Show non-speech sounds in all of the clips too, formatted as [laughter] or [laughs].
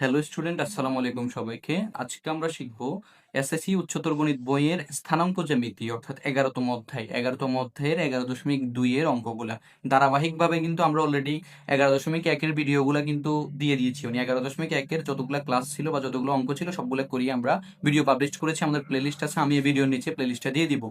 Hello student আসসালামু আলাইকুম সবাইকে। আজকে আমরা শিখব এসএসসি উচ্চতর গণিত বইয়ের স্থানাঙ্ক জ্যামিতি, অর্থাৎ এগারোতম অধ্যায়। এগারোতম অধ্যায়ের এগারো দশমিক দুই এর অঙ্কগুলা। ধারাবাহিকভাবে কিন্তু আমরা অলরেডি এগারো দশমিক একের ভিডিওগুলা কিন্তু দিয়ে দিয়েছি। মানে এগারো দশমিক একের যতগুলো ক্লাস ছিল বা যতগুলো অঙ্ক ছিল, সবগুলো করিয়ে আমরা ভিডিও পাবলিশ করেছি। আমাদের প্লেলিস্ট আছে, আমি এই ভিডিওর নিচে প্লেলিস্টটা দিয়ে দিব।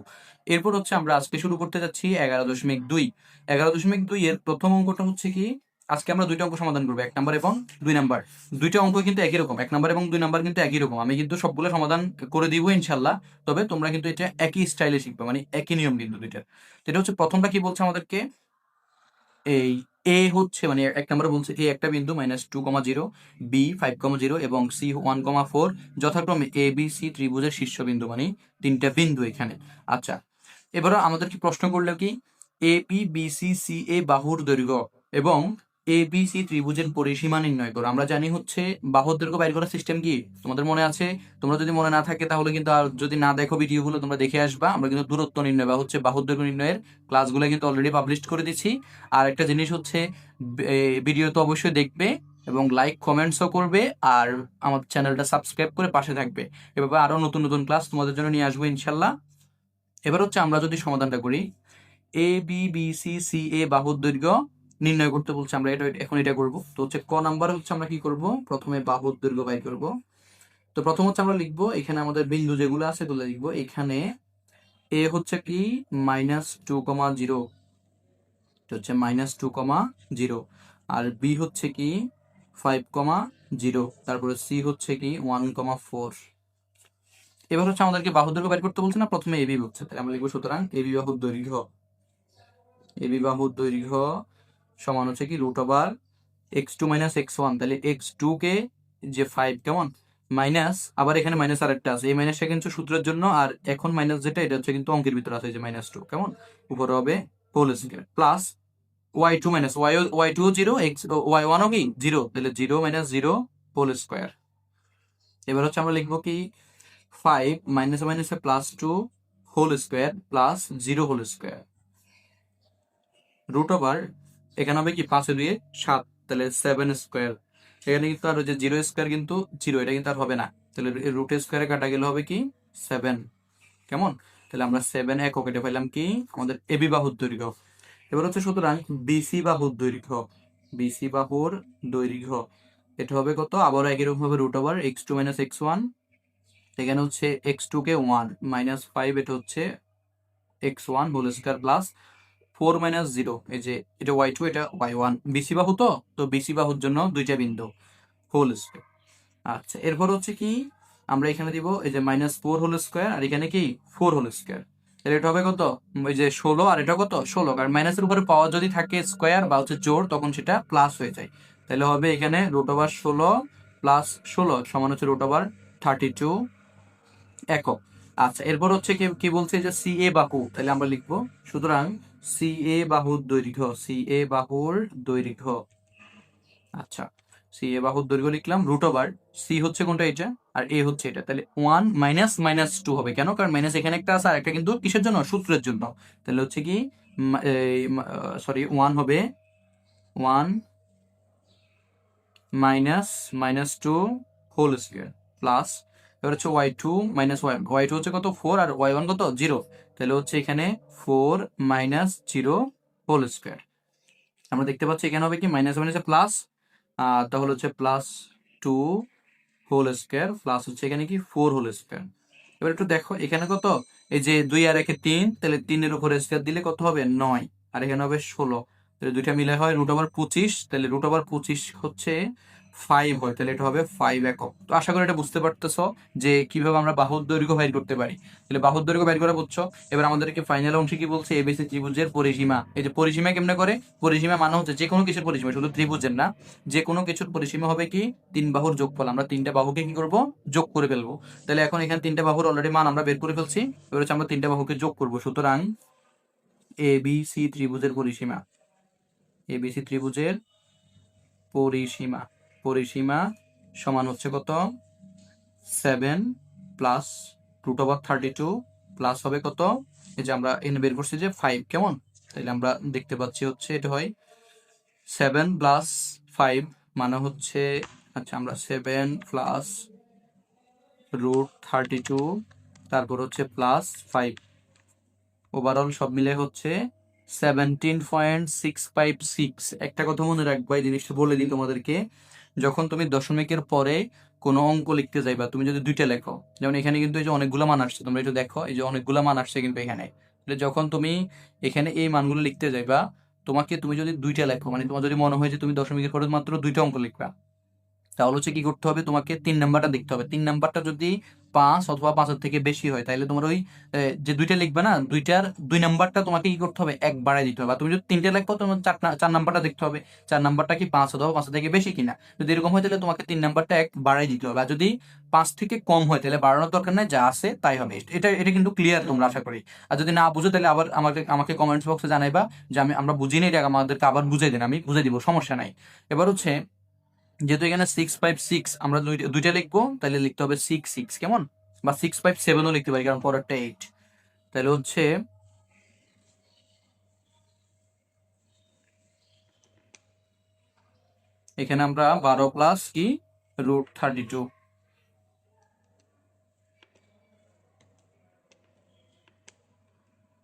এরপর হচ্ছে আমরা আজকে শুরু করতে যাচ্ছি এগারো দশমিক দুই। এগারো দশমিক দুই এর প্রথম অঙ্কটা হচ্ছে কি? আজকে আমরা দুইটা অঙ্ক সমাধান করব, এক নাম্বার এবং দুই নাম্বার। দুইটা অঙ্ক কিন্তু একই রকম, এক নাম্বার এবং দুই নাম্বার কিন্তু একই রকম। আমি কিন্তু সবগুলো সমাধান করে দিব ইনশাল্লাহ, তবে তোমরা কিন্তু এটা একই স্টাইলে শিখবে মানে একই নিয়ম কিন্তু দুইটা এটা হচ্ছে প্রথমটা কি বলছে আমাদেরকে? এই এ হচ্ছে মানে এক নম্বরে বলছে এ একটা বিন্দু minus two comma zero B five comma zero এবং সি ওয়ান কমা ফোর যথাক্রমে এ বি সি ত্রিভুজের শীর্ষবিন্দু মানে তিনটা বিন্দু এখানে। আচ্ছা এবারে আমাদেরকে প্রশ্ন করল কি? A P B C C A বাহুর দৈর্ঘ্য এবং এ বি সি ত্রিভুজের পরিসীমা নির্ণয় করো। আমরা জানি হচ্ছে বাহুর দৈর্ঘ্য বাইর করার সিস্টেম কি? তোমাদের মনে আছে? তোমরা যদি মনে না থাকে তাহলে কিন্তু আর যদি না দেখো ভিডিওগুলো তোমরা দেখে আসবা। আমরা কিন্তু দূরত্ব নির্ণয় বা হচ্ছে বাহুর দৈর্ঘ্য নির্ণয়ের ক্লাসগুলো কিন্তু অলরেডি পাবলিশ করে দিচ্ছি আর একটা জিনিস হচ্ছে ভিডিও তো অবশ্যই দেখবে এবং লাইক কমেন্টসও করবে আর আমার চ্যানেলটা সাবস্ক্রাইব করে পাশে থাকবে। এভাবে আরও নতুন নতুন ক্লাস তোমাদের জন্য নিয়ে আসব ইনশাল্লাহ এবার হচ্ছে আমরা যদি সমাধানটা করি A B B C C A বাহুর দৈর্ঘ্য নির্ণয় করতে বলছে আমরা এটা, এখন এটা করব। তো হচ্ছে ক নাম্বার হচ্ছে আমরা কি করব? প্রথমে বাহুর দৈর্ঘ্য বাই করব। তো প্রথম হচ্ছে আমরা লিখব, এখানে আমাদের বিন্দু যেগুলো আছে এগুলো লিখব। এখানে এ হচ্ছে কি? Minus two comma zero. হচ্ছে মাইনাস টু কমা জিরো। আর বি হচ্ছে কি? Five comma zero. তারপরে সি হচ্ছে কি? One comma four. এবার হচ্ছে আমাদেরকে বাহুর দৈর্ঘ্য বের করতে বলছে না? প্রথমে এবি বলছে। তাহলে আমরা লিখব সুতরাং এবি বাহুর দৈর্ঘ্য। এবি বাহুর দৈর্ঘ্য সমান হচ্ছে কি root over X two minus X one তাহলে এক্স টু কে যে ফাইভ কেমন মাইনাস আবার এখানে মাইনাস আরেকটা আছে। এই মাইনাসটা কিন্তু সূত্রের জন্য, আর এখন মাইনাস যেটা, এটা হচ্ছে কিন্তু অঙ্কের ভিতরে আছে যে মাইনাস টু কেমন উপরে হবে whole square plus Y two minus Y Y two zero X Y ওয়ানও কি? জিরো তাহলে zero minus zero whole square এবার হচ্ছে আমরা লিখব কি ফাইভ মাইনাস মাইনাসে plus two whole square plus zero whole square root over এখানে হবে কি পাঁচে দুয়ে সাত, তাহলে সেভেন স্কোয়ার এখানে কিন্তু আর যে জিরো স্কোয়ার কিন্তু জিরো এটা কিন্তু আর হবে না। তাহলে রুট স্কোয়ারে কাটা গেলে হবে কি সেভেন কেমন? তাহলে আমরা সেভেন এক কেটে পাইলাম কি আমাদের এবি বাহুর দৈর্ঘ্য। এবার হচ্ছে সুতরাং বিসি বাহুর দৈর্ঘ্য। বিসি বাহুর দৈর্ঘ্য। এটা হবে কত? আবারও একই রকম হবে root over X two minus X one এখানে হচ্ছে এক্স টু কে ওয়ান মাইনাস ফাইভ এটা হচ্ছে X one whole square plus four minus zero, এই যে এটা ওয়াই টু, এটা ওয়াই ওয়ান। বিসি বাহু তো? তো বিসি বাহুর জন্য দুইটা বিন্দু, হোল স্কোয়ার। আচ্ছা এরপর হচ্ছে কি? আমরা এখানে দিব এই যে মাইনাস ফোর হোল স্কোয়ার, আর এখানে কি? Four whole square. তাহলে এটা হবে কত? ওই যে ষোলো, আর এটা কত? ষোলো। কারণ মাইনাসের উপরে পাওয়ার যদি থাকে স্কোয়ার বা হচ্ছে জোর তখন সেটা প্লাস হয়ে যায়। তাহলে হবে এখানে রুট ওভার ষোলো প্লাস ষোলো, সমান হচ্ছে রুট ওভার থার্টি টু একক। আচ্ছা এরপর হচ্ছে কি বলছে? যে সি এ বাহু, তাহলে আমরা লিখব, সুতরাং সি এ বাহুর দৈর্ঘ্য সি এ বাহুর দৈর্ঘ্য। আচ্ছা সি এ বাহুর দৈর্ঘ্য লিখলাম রুট ওভার সি হচ্ছে কোনটা এটা আর এ হচ্ছে এটা। তাহলে ওয়ান মাইনাস মাইনাস টু হবে। কেন? কারণ মাইনাস এখানে একটা আছে আর একটা কিন্তু কিসের জন্য? সূত্রের জন্য। তাহলে হচ্ছে কি সরি ওয়ান হবে one minus minus two whole square plus এবার হচ্ছে Y two minus Y Y two হচ্ছে কত? ফোর আর ওয়াই ওয়ান কত? জিরো তাহলে হচ্ছে এখানে four minus zero whole square. আমরা দেখতে পাচ্ছি এখানে হবে কি? মাইনাস মাইনাসে প্লাস তাহলে হচ্ছে plus two whole square, plus হচ্ছে এখানে কি? Four whole square. এবার একটু দেখো, এখানে কত? এই যে দুই আর একে তিন, তাহলে তিনের উপরে স্কোয়ার দিলে কত হবে? নয়। আর এখানে হবে ষোলো। তাহলে দুইটা মিলে হয় রুট ওভার পঁচিশ, তাহলে রুট ওভার পঁচিশ হচ্ছে ফাইভ হয়, তাহলে এটা হবে ফাইভ একক। তো আশা করি এটা বুঝতে পারতেছো যে কীভাবে আমরা বাহুর দৈর্ঘ্য বাইর করতে পারি। তাহলে বাহুর দৈর্ঘ্য বাইর করা বুঝছ? এবার আমাদেরকে ফাইনাল অংশে কি বলছে? এবিসি ত্রিভুজের পরিসীমা। এই যে পরিসীমা কেমনে করে? পরিসীমা মানে হচ্ছে যে কোনো কিছুর পরিসীমা, শুধু ত্রিভুজের না, যে কোনো কিছুর পরিসীমা হবে কি? তিন বাহুর যোগফল। আমরা তিনটা বাহুকে কি করব? যোগ করে ফেলব। তাহলে এখন এখানে তিনটা বাহুর অলরেডি মান আমরা বের করে ফেলছি। এবার হচ্ছে আমরা তিনটা বাহুকে যোগ করব। সুতরাং এ বি সি ত্রিভুজের পরিসীমা। এ বি সি ত্রিভুজের পরিসীমা। পরিসীমা সমান হচ্ছে কত? Seven plus root over thirty two plus হবে কত? এই যে আমরা এনে বের করছি যে ফাইভ কেমন? তাইলে আমরা দেখতে পাচ্ছি হচ্ছে এটা হয় সেভেন প্লাস ফাইভ মানে হচ্ছে আচ্ছা আমরা seven plus root thirty two তারপর হচ্ছে প্লাস ফাইভ ওভারঅল সব মিলে হচ্ছে seventeen point six five six একটা কথা মনে রাখব, এই জিনিসটা বলে দিই তোমাদেরকে। যখন তুমি দশমিকের পরে কোনো অঙ্ক লিখতে যাইবা, তুমি যদি দুইটা লেখো, যেমন এখানে কিন্তু এই যে অনেকগুলো মান আসছে, তোমরা একটু দেখো, এই যে অনেকগুলো মান আসছে কিন্তু এখানে। যখন তুমি এখানে এই মানগুলো লিখতে যাইবা, তোমাকে তুমি যদি দুইটা লেখো মানে তোমার যদি মনে হয় যে তুমি দশমিকের পরে মাত্র দুইটা অঙ্ক লিখবা তাহলে হচ্ছে কি করতে হবে? তোমাকে তিন নাম্বারটা দেখতে হবে। তিন নাম্বারটা যদি পাঁচ অথবা পাঁচের থেকে বেশি হয় তাহলে তোমার ওই যে দুইটা লিখবে না, দুইটার দুই নাম্বারটা তোমাকে কি করতে হবে? এক বাড়ায় দিতে হবে। তুমি যদি তিনটে লিখব তোমার চার চার নাম্বারটা দেখতে হবে। চার নাম্বারটা কি পাঁচ অথবা পাঁচের থেকে বেশি কিনা? যদি এরকম হয়, তাহলে তোমাকে তিন নাম্বারটা এক বাড়ায় দিতে হবে। আর যদি পাঁচ থেকে কম হয়, তাহলে বাড়ানোর দরকার নাই, যা আছে তাই হবে। এটা এটা কিন্তু ক্লিয়ার তোমরা আশা করি। আর যদি না বুঝো, তাহলে আবার আমাকে আমাকে কমেন্টস বক্সে জানাইবা যে আমি, আমরা বুঝিনি, এটা আমাদেরকে আবার বুঝিয়ে দেন, আমি বুঝে দিব, সমস্যা নাই। এবার হচ্ছে যেহেতু এখানে সিক্স ফাইভ সিক্স আমরা দুইটা লিখব, তাহলে লিখতে হবে সিক্স সিক্স কেমন? বা সিক্স ফাইভ সেভেনও লিখতে পারি, কারণ পরেরটা এইট তাহলে হচ্ছে এখানে আমরা বারো প্লাস কি? রুট থার্টি টু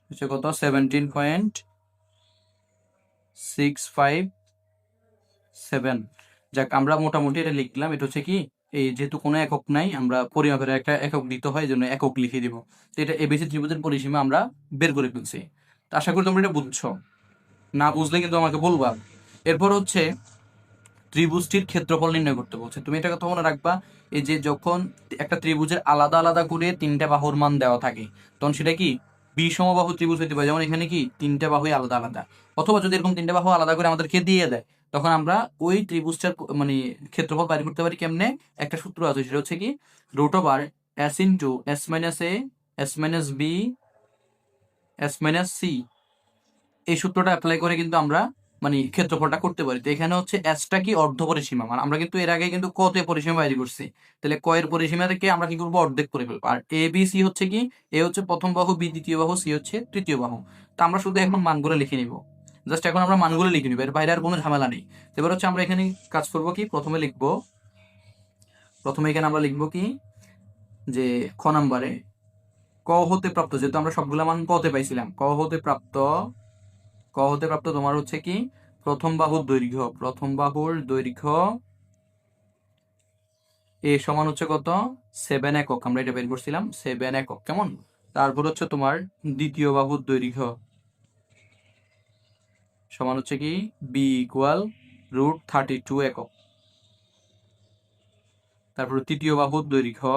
হচ্ছে কত? Seventeen point six five seven যাক, আমরা মোটামুটি এটা লিখলাম। এটা হচ্ছে কি, এই যেহেতু কোনো একক নাই, আমরা পরিমাপের একটা একক দিতে হয় জন্য একক লিখে দিব। তো এটা এবিসি ত্রিভুজের পরিসীমা আমরা বের করে ফেলছি। তো আশা করি তোমরা এটা বুঝছ। না বুঝলে কিন্তু আমাকে বলবা। এরপর হচ্ছে, ত্রিভুজটির ক্ষেত্রফল নির্ণয় করতে বলছে। তুমি এটা কথা মনে রাখবা, এই যে যখন একটা ত্রিভুজের আলাদা আলাদা করে তিনটা বাহুর মান দেওয়া থাকে, তখন সেটা কি বিষমবাহু ত্রিভুজ হইতে পারে। যেমন এখানে কি, তিনটা বাহুই আলাদা আলাদা। অথবা যদি এরকম তিনটা বাহু আলাদা করে আমাদেরকে দিয়ে দেয় তখন আমরা ওই ত্রিভুজটার মানে ক্ষেত্রফল বাইর করতে পারি কেমনে? একটা সূত্র আছে, সেটা হচ্ছে কি root over S into S minus A S minus B S minus C এই সূত্রটা অ্যাপ্লাই করে কিন্তু আমরা মানে ক্ষেত্রফলটা করতে পারি। তো এখানে হচ্ছে এসটা কি অর্ধ পরিসীমা মানে আমরা কিন্তু এর আগে কিন্তু কতে পরিসীমা বাইর করছি। তাহলে কয়ের পরিসীমা থেকে আমরা কি করব? অর্ধেক করে ফেলব। আর এ বি সি হচ্ছে কি এ হচ্ছে প্রথম বাহু বি দ্বিতীয় বাহু সি হচ্ছে তৃতীয় বাহু। তো আমরা শুধু এখন মানগুলো লিখে নিব। জাস্ট এখন আমরা মানগুলো লিখে নিব, এর বাইরে আর কোনো ঝামেলা নেই। এবার হচ্ছে আমরা এখানে কাজ করব কি? প্রথমে লিখব, প্রথমে এখানে আমরা লিখব কি? যে খ নাম্বারে ক হতে প্রাপ্ত, যেহেতু আমরা সবগুলা মান কতে পাইছিলাম, ক হতে প্রাপ্ত, ক হতে প্রাপ্ত তোমার হচ্ছে কি? প্রথম বাহুর দৈর্ঘ্য, প্রথম বাহুর দৈর্ঘ্য এ সমান হচ্ছে কত? সেভেন একক, আমরা এটা বের করছিলাম, সেভেন একক, কেমন? তারপর হচ্ছে তোমার দ্বিতীয় বাহুর দৈর্ঘ্য সমান হচ্ছে কি? B equal root thirty two একক। তারপর তৃতীয় বাহুর দৈর্ঘ্য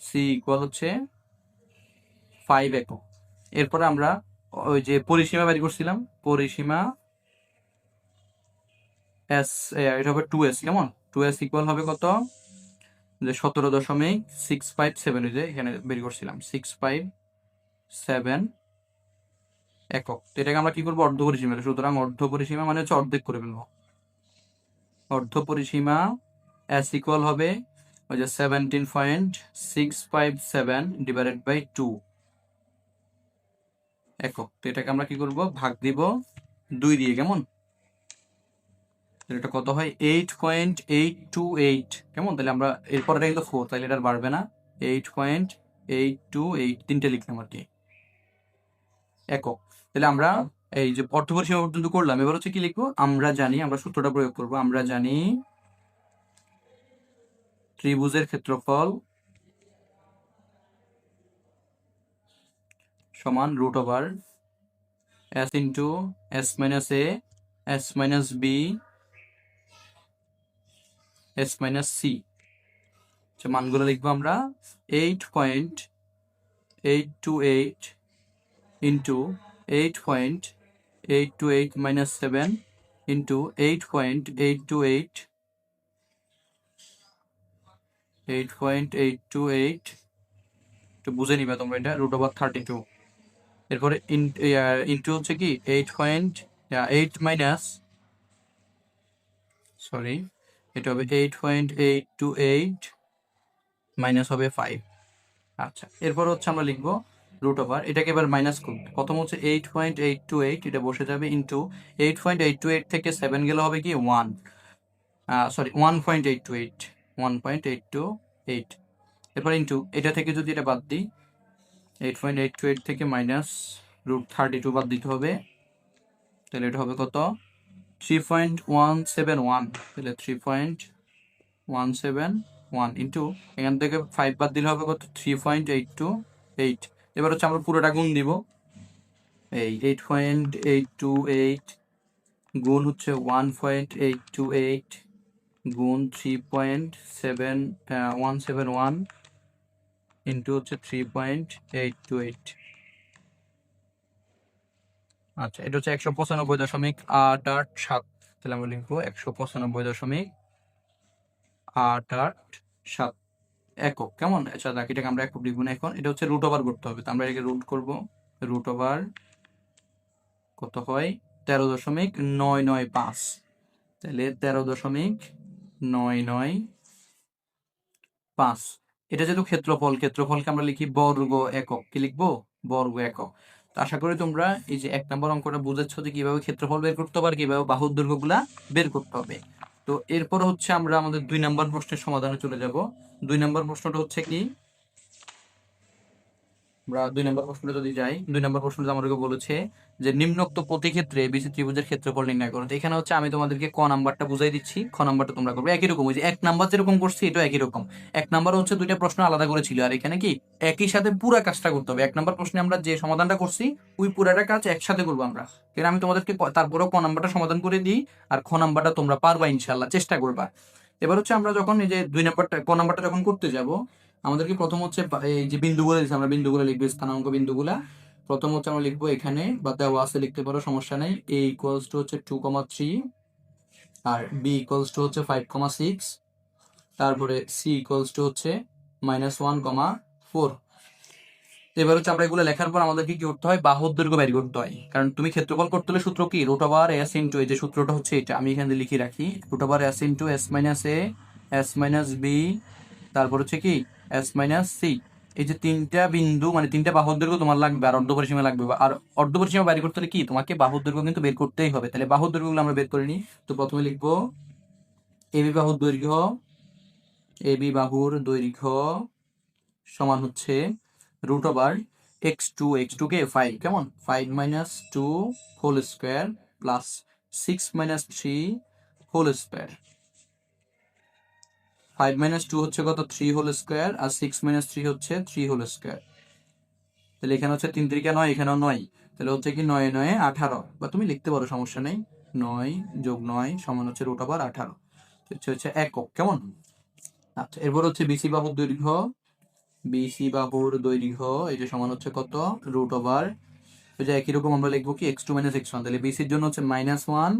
সি ইকুয়াল হচ্ছে ফাইভ একক। এরপরে আমরা ওই যে পরিসীমা বের করছিলাম, পরিসীমা এস এটা হবে টু এস কেমন? টু এস ইকুয়াল হবে কত? যে সতেরো দশমিক সিক্স ফাইভ সেভেন এখানে বের করছিলাম সিক্স ফাইভ সেভেন একক। তো এটাকে আমরা কি করব? অর্ধ পরিসীমা। সুতরাং অর্ধ পরিসীমা মানে হচ্ছে অর্ধেক করে ফেলব। অর্ধ পরিসীমা এস ইকুয়াল হবে ওই যে seventeen point six five seven divided by two একক। তো এটাকে আমরা কি করব? ভাগ দিব দুই দিয়ে, কেমন? এটা কত হয়? Eight point eight two eight কেমন? তাহলে আমরা এরপর এটা কিন্তু ফোর তাহলে এটা বাড়বে না। Eight point eight two eight তিনটে লিখলাম আর কি। একক। তাহলে আমরা এই যে অর্থ পর্যন্ত করলাম। এবার হচ্ছে কি লিখব? আমরা জানি, আমরা সূত্রটা প্রয়োগ করব। আমরা জানি ত্রিভুজের ক্ষেত্রফল সমান root over S into S minus A S minus B S minus C মানগুলো লিখব আমরা? Eight point eight two eight into eight point eight two eight minus seven into eight point eight two eight eight point eight two eight বুঝে নিবে তোমরা এটা root over thirty two এরপরে into হচ্ছে কি eight point eight minus sorry এটা হবে eight point eight two eight minus হবে ফাইভ আচ্ছা এরপর হচ্ছে আমরা লিখব রুট ওভার এটাকে এবার মাইনাস করবে। প্রথম হচ্ছে eight point eight two eight এটা বসে যাবে into eight point eight two eight থেকে সেভেন গেলে হবে কি? One sorry one point eight two eight one point eight two eight এরপর ইন্টু এটা থেকে যদি এটা বাদ দিই eight point eight two eight থেকে মাইনাস রুট থার্টি টু বাদ দিতে হবে। তাহলে এটা হবে কত? Three point one seven one তাহলে three point one seven one into এখান থেকে ফাইভ বাদ দিলে হবে কত? Three point eight two eight এবার হচ্ছে আমরা পুরোটা গুণ দিব। এই eight point eight two eight গুণ হচ্ছে one point eight two eight গুণ three point seven one seven one into হচ্ছে three point eight two eight আচ্ছা এটা হচ্ছে একশো পঁচানব্বই দশমিক আট আট সাত। তাহলে আমরা লিখব একশো পঁচানব্বই দশমিক আট আট সাত। একক, কেমন? আচ্ছা দেখ, এটাকে আমরা একক লিখব না এখন। এটা হচ্ছে রুট ওভার করতে হবে। তো আমরা এটাকে রুট করব। রুট ওভার কত হয়? তেরো দশমিক নয় নয় পাঁচ। তাহলে তেরো দশমিক নয় নয় পাঁচ। এটা যেহেতু ক্ষেত্রফল, ক্ষেত্রফলকে আমরা লিখি বর্গ একক। কি লিখব? বর্গ একক। তো আশা করি তোমরা এই যে এক নম্বর অঙ্কটা বুঝেছ যে কীভাবে ক্ষেত্রফল বের করতে হবে আর কীভাবে বাহুর দৈর্ঘ্যগুলা বের করতে হবে। তো এরপর হচ্ছে আমরা আমাদের দুই নাম্বার প্রশ্নের সমাধানে চলে যাব। দুই নাম্বার প্রশ্নটা হচ্ছে কি? আমরা দুই নাম্বার প্রশ্নটা যদি যাই, দুই নাম্বার প্রশ্নটা আমাদেরকে বলেছে যে নিম্নোক্ত প্রতি ক্ষেত্রে বিসি ত্রিভুজের ক্ষেত্রফল নির্ণয় করো। এখানে হচ্ছে আমি তোমাদেরকে ক নাম্বারটা বুঝাই দিচ্ছি, খ নাম্বারটা তোমরা করবে। একই রকম, ওই যে এক নাম্বার যেরকম করছি এটা একই রকম। এক নাম্বার হচ্ছে দুইটা প্রশ্ন আলাদা করে ছিল আর এখানে কি? একই সাথে পুরা কাজটা করতে হবে। এক নাম্বার প্রশ্নে আমরা যে সমাধানটা করছি, ওই পুরাটা কাজ একসাথে করব আমরা। কারণ আমি তোমাদেরকে তারপরেও ক নাম্বারটা সমাধান করে দিই, আর খ নাম্বারটা তোমরা পারবা ইনশাল্লাহ চেষ্টা করবা। এবার হচ্ছে আমরা যখন এই যে দুই নাম্বারটা, ক নাম্বারটা যখন করতে যাব, আমাদেরকে প্রথম হচ্ছে এই যে বিন্দুগুলো দিচ্ছে আমরা বিন্দুগুলো লিখব, স্থানাঙ্ক বিন্দুগুলা। প্রথম হচ্ছে আমরা লিখব এখানে বা দেওয়া আছে, লিখতে পারো, সমস্যা নেই। এ ইকুয়ালস টু হচ্ছে টু কমা থ্রি আর বি ইকুয়ালস টু হচ্ছে ফাইভ কমা সিক্স তারপরে সি ইকুয়ালস টু হচ্ছে মাইনাস ওয়ান কমা ফোর এবার হচ্ছে আমরা এগুলো লেখার পর আমাদেরকে কি করতে হয়? বাহুর দৈর্ঘ্য বের করতে হয়। কারণ তুমি ক্ষেত্রফল করতে হলে সূত্র কি? রুট ওভার এস ইন্টু এই যে সূত্রটা হচ্ছে এটা। আমি এখানে লিখে রাখি root over S into S minus A S minus B তারপর হচ্ছে কি? এস মাইনাস সি এই যে তিনটা বিন্দু মানে তিনটা বাহুর দৈর্ঘ্য তোমার লাগবে আর অর্ধ পরিসীমা লাগবে আর অর্ধ পরিসীমা বের করতে হলে কি? তোমাকে বাহুর দৈর্ঘ্য কিন্তু বের করতেই হবে। তাহলে বাহুর দৈর্ঘ্যগুলো আমরা বের করে নিই। তো প্রথমে লিখব এবি বাহুর দৈর্ঘ্য এবি বাহুর দৈর্ঘ্য সমান হচ্ছে root over X two X two কে ফাইভ। কেমন? Five minus two whole square plus six minus three whole square. Five minus two হচ্ছে কত? থ্রি হোল স্কোয়ার আর সিক্স মাইনাস থ্রি হচ্ছে থ্রি হোল স্কোয়ার। তাহলে এখানে হচ্ছে তিন তিরিকা নয়, এখানেও নয়। তাহলে হচ্ছে কি নয় নয়, আঠারো। বা তুমি লিখতে পারো, সমস্যা নেই। নয় যোগ নয় সমান হচ্ছে রুট ওভার আঠারো। হচ্ছে হচ্ছে একক, কেমন? আচ্ছা এরপর হচ্ছে বিসি বাহুর দৈর্ঘ্য। বিসি বাহুর দৈর্ঘ্য এই যে সমান হচ্ছে কত? Root over. যে একই রকম আমরা লিখব কি? X two minus X one. তাহলে বিসির জন্য হচ্ছে minus one,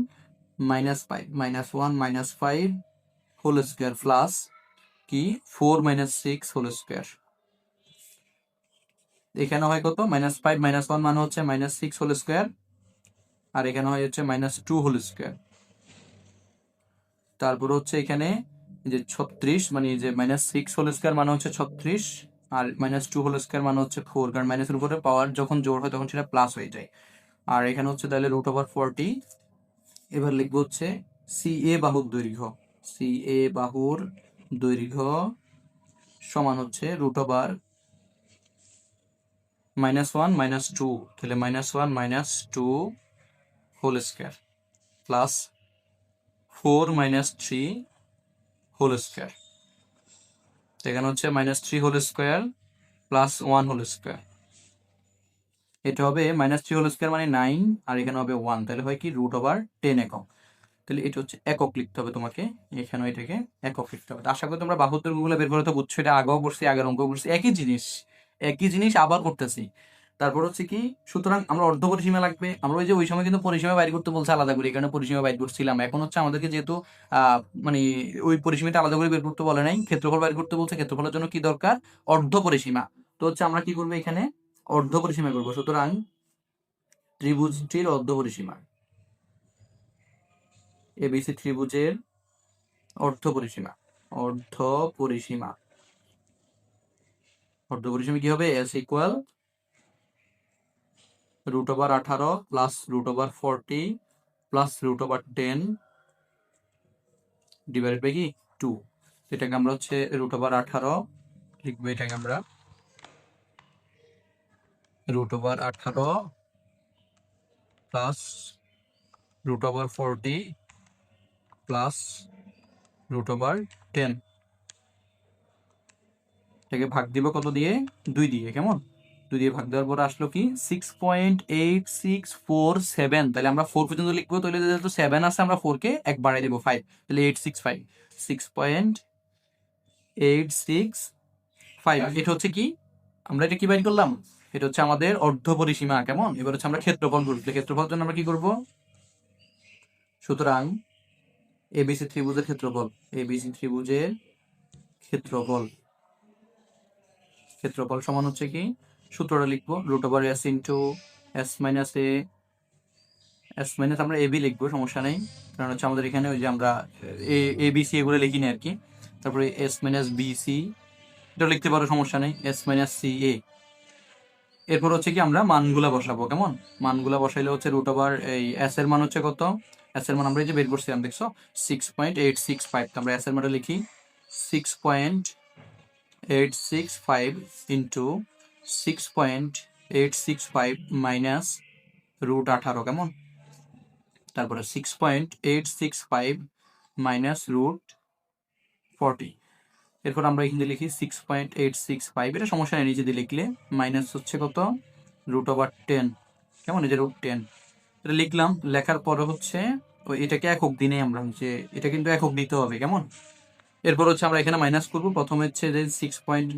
minus five, minus one, minus five whole square plus কি? Four minus six whole square এখানে হয় কত? মাইনাস ফাইভ মাইনাস ওয়ান মানে হচ্ছে মাইনাস সিক্স হোল স্কোয়ার আর এখানে হয় হচ্ছে মাইনাস টু হোল স্কোয়ার তারপর হচ্ছে এখানে যে ছত্রিশ মানে যে মাইনাস সিক্স হোল স্কোয়ার মানে হচ্ছে ছত্রিশ, আর মাইনাস টু হোল স্কোয়ার মানে হচ্ছে ফোর কারণ মাইনাসের উপরে পাওয়ার যখন জোর হয় তখন সেটা প্লাস হয়ে যায়। আর এখানে হচ্ছে তাহলে রুট ওভার ফোরটি এবার লিখব হচ্ছে সি এ বাহুর দৈর্ঘ্য। সি এ বাহুর দৈর্ঘ্য সমান হচ্ছে root over minus one minus two. তাহলে minus one minus two whole square plus four minus three whole square. এখানে হচ্ছে minus three whole square plus one whole square. এটা হবে মাইনাস থ্রি হোল স্কোয়ার মানে নাইন আর এখানে হবে one. তাহলে হয় কি রুট ওভার টেন একক। তাহলে এটা হচ্ছে একক লিখতে হবে তোমাকে। এখানে এটাকে একক লিখতে হবে। আশা করি তোমরা বাহুত্তরগুলো বের করে, তো বুঝছ এটা আগেও করছি আগের অঙ্ক করছি একই জিনিস একই জিনিস আবার করতেছি। তারপর হচ্ছে কি, সুতরাং আমরা অর্ধ পরিসীমা লাগবে। আমরা ওই যে ওই সময় কিন্তু পরিসীমা বাইর করতে বলছে আলাদা করে, এখানে পরিসীমা বাইর করছিলাম। এখন হচ্ছে আমাদেরকে যেহেতু মানে ওই পরিসীমাটা আলাদা করে বের করতে বলে নাই, ক্ষেত্রফল বাইর করতে বলছে, ক্ষেত্রফলের জন্য কি দরকার? অর্ধ পরিসীমা তো হচ্ছে আমরা কি করব এখানে? অর্ধ পরিসীমা করব। সুতরাং ত্রিভুজটির অর্ধ পরিসীমা এবিসি ত্রিভুজের অর্ধ পরিসীমা অর্ধ পরিসীমা অর্ধ পরিসীমা কি হবে? এস ইকুয়াল রুট ওভার আঠারো plus root over forty plus root over ten divided by কি? টু এটাকে আমরা হচ্ছে রুট ওভার আঠারো লিখব, এটাকে আমরা রুট ওভার আঠারো plus root over forty plus root over ten. এটাকে ভাগ দিব কত দিয়ে? দুই দিয়ে, কেমন? দুই দিয়ে ভাগ দেওয়ার পর আসলো কি? Six point eight six four seven তাহলে আমরা ফোর পর্যন্ত লিখব, তাহলে যেহেতু সেভেন আছে, আমরা ফোরকে এক বাড়াই দেবো ফাইভ তাহলে eight six five six point eight six five এটা হচ্ছে কি? আমরা এটা কি বাইর করলাম? এটা হচ্ছে আমাদের অর্ধ পরিসীমা কেমন? এবার হচ্ছে আমরা ক্ষেত্রফল করব তাহলে ক্ষেত্রফলের জন্য আমরা কি করব? সুতরাং এবিসি ত্রিভুজের ক্ষেত্রফল এবিসি ত্রিভুজের ক্ষেত্রফল। ক্ষেত্রফল সমান হচ্ছে কি? সূত্রটা লিখব root over S into S minus A S minus আমরা এবি লিখব, সমস্যা নেই। কারণ হচ্ছে আমাদের এখানে ওই যে আমরা এ এ বি সি এগুলো লিখি না আর কি। তারপরে এস মাইনাস বি সি এটা লিখতে পারো, সমস্যা নেই। এস মাইনাস সি এ এরপর হচ্ছে কি আমরা মানগুলা বসাবো, কেমন? মানগুলা বসাইলে হচ্ছে রুট ওভার এই এস এর মান হচ্ছে কত? এস আমরা এই যে বের করছিলাম, দেখছ? Six point eight six five আমরা এস লিখি six point eight six five into six point eight six five minus root আঠারো, কেমন? তারপরে six point eight six five minus root forty এরপর আমরা এখানে লিখি six point eight six five এটা সমস্যা নেই, নিজে লিখলে। মাইনাস হচ্ছে কত? রুট ওভার টেন কেমন? এই যে রুট টেন এটা লিখলাম, লেখার পরে হচ্ছে এটাকে একক দিনে আমরা হচ্ছে, এটা কিন্তু একক দিতে হবে, কেমন? এরপর হচ্ছে আমরা এখানে মাইনাস করব। প্রথমে হচ্ছে যে six point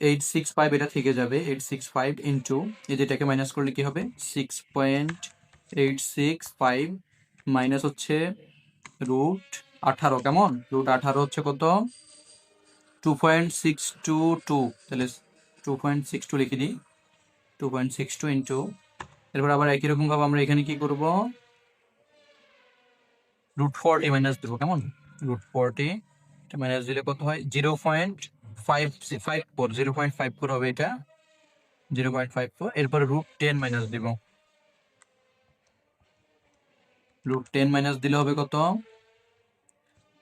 eight six five এটা থেকে যাবে এইট সিক্স ফাইভ ইন্টু এই যেটাকে মাইনাস করলে কি হবে? Six point eight six five minus হচ্ছে রুট আঠারো, কেমন? রুট আঠারো হচ্ছে কত? Two point six two two তাহলে টু পয়েন্ট সিক্স টু লিখে দিই। Two point six two into এরপর আবার একই রকম ভাবে আমরা এখানে কি করব? রুট ফোরটি মাইনাস দেবো, কেমন? রুট ফোরটি মাইনাস দিলে কত হয়? Zero point five five four zero point five four হবে এটা। জিরো পয়েন্ট ফাইভ ফোর এরপরে রুট টেন মাইনাস দিব। রুট টেন মাইনাস দিলে হবে কত?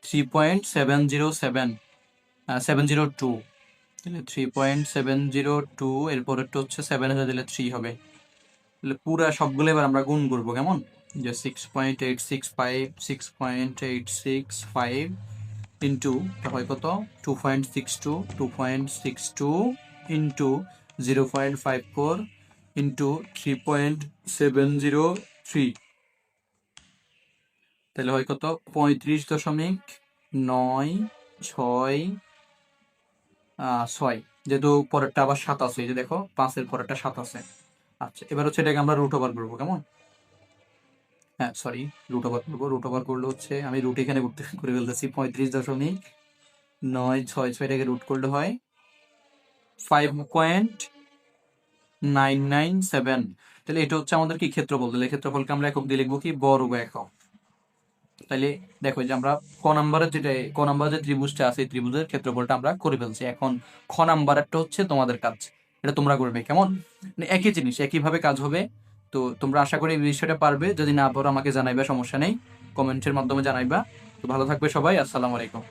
Three point seven zero seven seven zero two তাহলে three point seven zero two এরপর একটু হচ্ছে সেভেন হাজার দিলে থ্রি হবে। তাহলে পুরা সবগুলো এবার আমরা গুণ করব, কেমন? যে six point eight six five six point eight six five into হয় কত? Two point six two two point six two into zero point five four into three point seven zero three তাহলে হয় কত? পঁয়ত্রিশ দশমিক নয় ছয় ছয়। যেহেতু পরেরটা আবার সাত আছে, এই যে দেখো, পাঁচের পরেরটা সাত আছে। আচ্ছা এবার হচ্ছে এটাকে আমরা রুট ওভার করব, কেমন? হ্যাঁ সরি রুট ওভার করব। রুট ওভার করলে হচ্ছে আমি রুট এখানে করে [laughs] ফেলতেছি। পঁয়ত্রিশ দশমিক নয় ছয় ছয়টাকে রুট করলে হয় five point nine nine seven তাহলে এটা হচ্ছে আমাদের কি ক্ষেত্রফল? তাহলে ক্ষেত্রফলকে আমরা একক দিয়ে লিখব কি? বর্গ একক। তাহলে দেখো যে আমরা ক নাম্বারের যেটা, ক নাম্বার যে ত্রিভুজটা আছে, এই ত্রিভুজের ক্ষেত্রফলটা আমরা করে ফেলছি। এখন খ নাম্বারেরটা হচ্ছে তোমাদের কাজ। এটা তোমরা করবে, কেমন? মানে একই জিনিস, একইভাবে কাজ হবে। তো তোমরা আশা করি এই বিষয়টা পারবে। যদি না পারো, আমাকে জানাইবা, সমস্যা নেই। কমেন্টের মাধ্যমে জানাইবা। তো ভালো থাকবে সবাই। আসসালামু আলাইকুম।